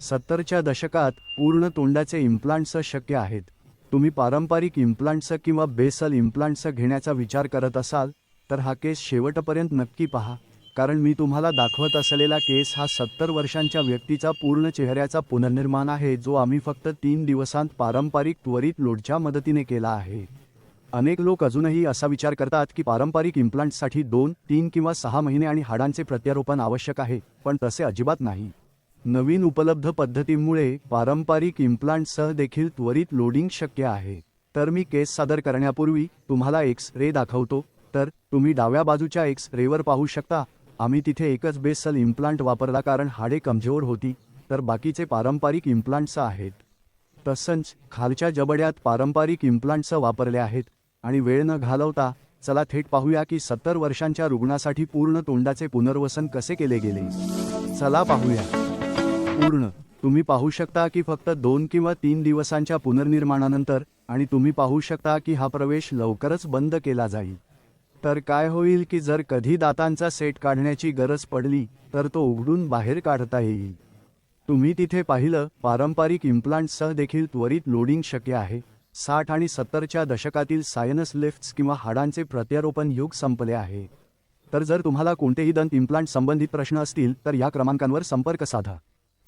सत्तरच्या दशकात पूर्ण तोंडाचे इम्प्लांट्स शक्य आहेत. तुम्ही पारंपरिक इम्प्लांट्स किंवा बेसल इम्प्लांट्स घेण्याचा विचार करत असाल तर हा केस शेवटपर्यंत नक्की पहा कारण मी तुम्हाला दाखवत असलेला केस हा सत्तर वर्षांच्या व्यक्तीचा पूर्ण चेहऱ्याचा पुनर्निर्माण आहे जो आम्ही फक्त तीन दिवसांत पारंपरिक त्वरित लोडच्या मदतीने केला आहे. अनेक लोक अजूनही असा विचार करतात की पारंपरिक इम्प्लांट्ससाठी दोन तीन किंवा सहा महिने आणि हाडांचे प्रत्यारोपण आवश्यक आहे पण तसे अजिबात नाही. नवीन उपलब्ध पद्धतीमुळे पारंपरिक इम्प्लांटसह देखील त्वरित लोडिंग शक्य आहे. तर मी केस सादर करण्यापूर्वी तुम्हाला एक्स रे दाखवतो. तर तुम्ही डाव्या बाजूच्या एक्स रेवर पाहू शकता. आम्ही तिथे एकच बेसल इम्प्लांट वापरला कारण हाडे कमजोर होती. तर बाकीचे पारंपरिक इम्प्लांट्स आहेत. तसंच खालच्या जबड्यात पारंपरिक इम्प्लांट्स वापरले आहेत. आणि वेळ न घालवता चला थेट पाहूया की सत्तर वर्षांच्या रुग्णासाठी पूर्ण तोंडाचे पुनर्वसन कसे केले गेले. चला पाहूया. पूर्ण. तुम्ही पाहू शकता की फक्त दोन किंवा तीन दिवसांच्या पुनर्निर्माणानंतर आणि तुम्ही पाहू शकता की हा प्रवेश लवकरच बंद केला जाईल. तर काय होईल की जर कधी दातांचा सेट काढण्याची गरज पडली तर तो उघडून बाहेर काढता येईल. तुम्ही तिथे पाहिलं पारंपरिक इम्प्लांटसह देखील त्वरित लोडिंग शक्य आहे. साठ आणि सत्तरच्या दशकातील सायनस लिफ्ट्स किंवा हाडांचे प्रत्यारोपण युग संपले आहे. तर जर तुम्हाला कोणतेही दंत इम्प्लांट संबंधित प्रश्न असतील तर या क्रमांकांवर संपर्क साधा.